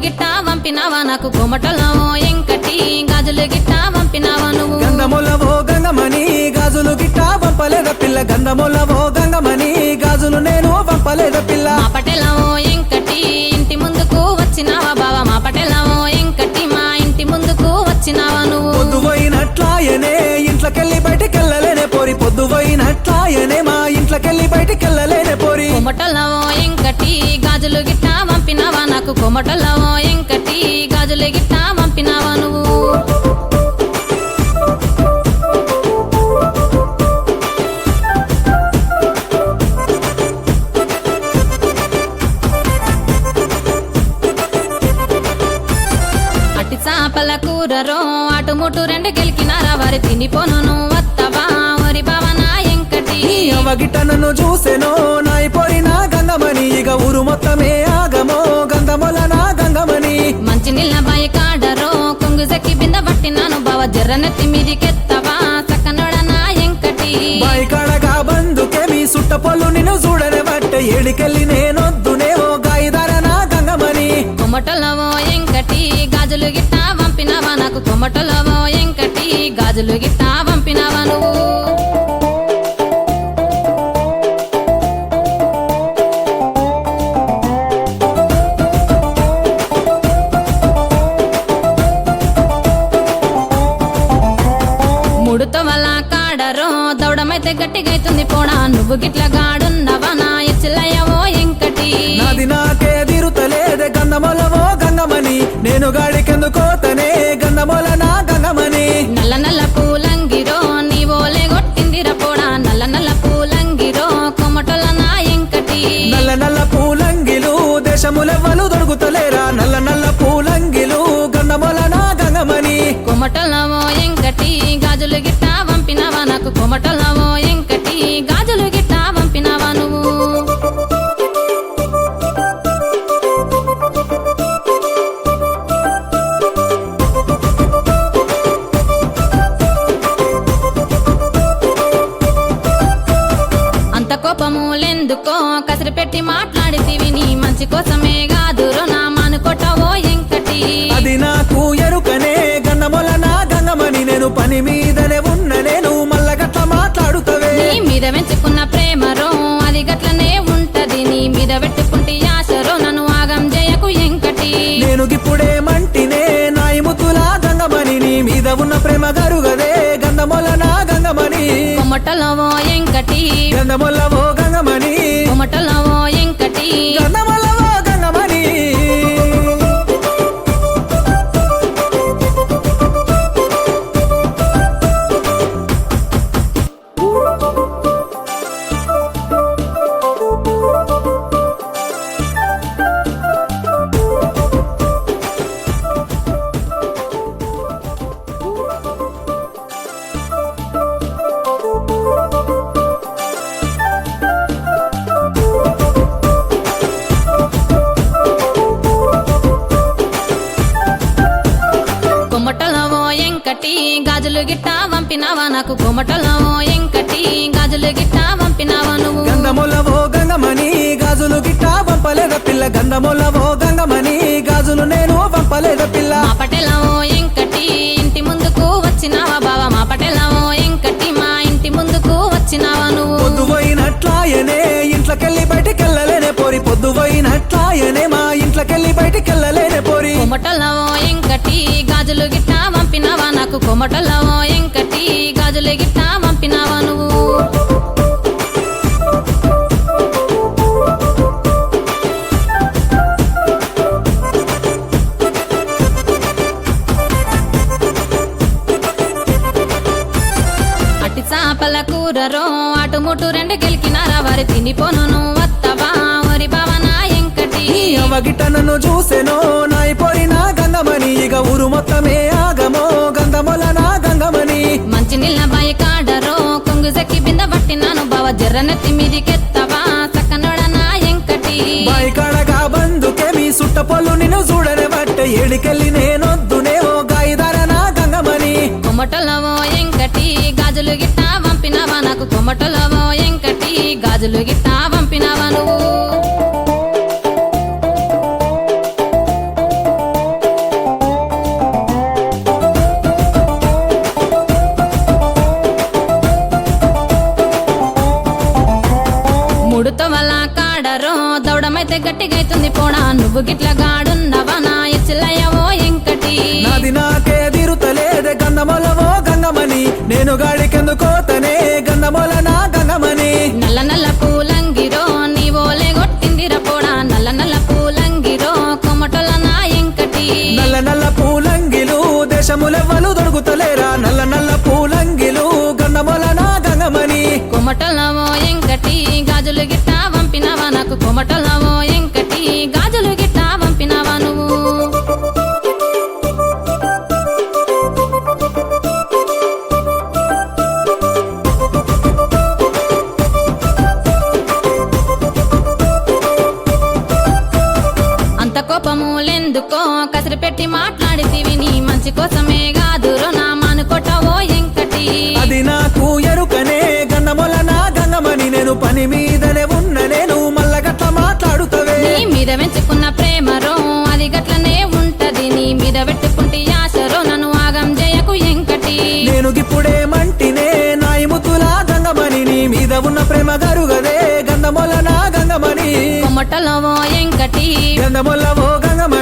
పంపినావా నాకు కోమటలో ఎంకటి గాజులు గిట్ట పంపినావా నువ్వు? గంధములవో గంగమని గాజులు గిట్టా పంపలేద పిల్ల? గంధములవో గంగమని గాజులు నేను పంపలేద పిల్ల? మా పటేలో ఎంకటి ఇంటి ముందుకు వచ్చినావా బావా? మా పటేలో ఎంకటి మా ఇంటి ముందుకు వచ్చినావా నువ్వు? పొద్దుపోయినట్లాయనే ఇంట్లోకెళ్ళి బయటికెళ్ళలేనే పోరి. పొద్దుపోయినట్లాయనే మా ఇంట్లోకెళ్ళి బయటికెళ్ళలేనే పోరి. కొమటలో ఎంకటి గాజులు గిట్ట పంపినావా నాకు కొమటలవో ఎంకటి గాజులు గిట్ట పంపినావా నువ్వు? అట్టి చాపల కూరరో అటుముటు రెండు గెలికినారా? వారి తినిపోను వత్తవా? ఒరి భవన ఎంకటి? నీ చూసెనో నాయి గంగమని ఇక ఊరు మొత్తమే జర్రనెత్తి మీదికెత్తవా సక్కనోడనా ఎంకటి. బాయి కడగా బందుకే మీ సుట్ట పొల్లు నిన్ను చూడనే బట్టే ఏడికెళ్ళి నేనొద్దునే ఓ గాయిదార నా గంగమని. కొమ్మటలవో ఎంకటి గాజులు గిట్ట పంపినావా నాకు కొమ్మటలవో ఎంకటి గాజులు గిట్ట నువ్వు గిట్ల గాడున్నవా? నా ఎచ్చిల్లయ్యవో ఎంకటి? నాది నాకే దిరుతలేదే గంధములవో గంగమని నేను గాడికెందుకోతనే గంధముల నా గంగమని నల్ల నల్ల పూలంగిరో నీ ఓలే కొట్టిందిర పోడా? నల్ల నల్ల పూలంగిరో కొమ్మటొల నా ఎంకటి? నల్ల నల్ల పూలంగిలు దేశములెవ్వలు దొరుకుతలేరా? నల్ల నల్ల పూలంగిలు గంధముల నా గంగమని కొమ్మటొలవో ఎంకటి గాజులు గిట్ట పంపినవా నాకు కొమ్మటొలవో లెందుకో కసిరి పెట్టి మాట్లాడితివి నీ మంచి కోసమే కాదురో నా మానుకొట్టవో ఎంకటి అది నాకు ఎరుకనే గంధముల నా గంగమని నేను పని మీదనే ఉన్న నేను మల్ల గట్ల మాట్లాడుతవే. నీ మీద పెంచుకున్న ప్రేమరో అది గట్లనే ఉంటది నీ మీద పెట్టుకుంటే ఆశరో నన్ను ఆగం చేయకు ఎంకటి నేను గిప్పుడే మంటినే నాయి ముద్దులా గంగమని నీ మీద ఉన్న ప్రేమ గరుగదే గంధముల నా గంగమని. కొమ్మటలవో ఎంకటి గంధములవో కొమ్మటలవో ఎంకటి కొమ్మటలవో ఎంకటి గాజులు గిట్ట పంపినావా నాకు కొమ్మటలవో ఎంకటి గాజులు గిట్ట పంపినావా నువ్వు? గంధములవో గంగమని గాజులు గిట్టా పంపలేద పిల్ల? గంధములవో గంగమని గాజులు నేను పంపలేద పిల్ల? మా పటేలవో ఎంకటి ఇంటి ముందుకు వచ్చినావా బావా? మా పటేలవో ఎంకటి మా ఇంటి ముందుకు వచ్చినావా నువ్వు? పొద్దుపోయినట్లాయనే ఇంట్లోకెళ్ళి బయటికెళ్ళలేనే పోరి. పొద్దుపోయినట్లాయనే మా ఇంట్లోకెళ్ళి బయటికెళ్ళలేనే పోరి. కొమ్మటలవో ఎంకటి గాజులు గిట్ట కొమటలవో ఎంకటి గాజులు గిట్ట పంపినావా నువ్వు? అట్టి చాపల కూరరో అటుముటు రెండు గెలికినారా? వారి తినిపోను వత్తవా? ఒరి బావనా ఎంకటి. నీ చూసెనో? బందుకే పళ్ళు నిన్ను చూడని బట్ట ఏడికెళ్ళి నేనొద్దునే ఓ గాయిదార నా గంగమని కొమటలవో ఎంకటి గాజులు గిట్టా పంపినావా నాకు? కొమటలవో ఎంకటి గాజులు గిట్టా పంపినావా నువ్వు? గట్టిగైతుంది పోడా నువ్వు గిట్ల గాడున్నవా? నా ఎచ్చిల్లయ్యవో ఎంకటి? నాది నాకే తిరుతలేదే గంధమలవో గంగమని నేను గాడికెందుకోతనే నాకు ఎంకటి గాజులు గిట్ట పంపినావా నువ్వు? అంత కోపములెందుకో కసిరి పెట్టి మాట్లాడితివి నీ మంచి కోసమే కాదురో నా మానుకోటవో ఎంకటి? అది నాకు ఎరుకనే గంధమొల నా గంగమని నేను పని మీద ఉన్న ప్రేమ గరుగదే. గంధమొల నా గంగమని కొమ్మటలవో ఎంకటి గంధమొల్ల ఓ గంగమని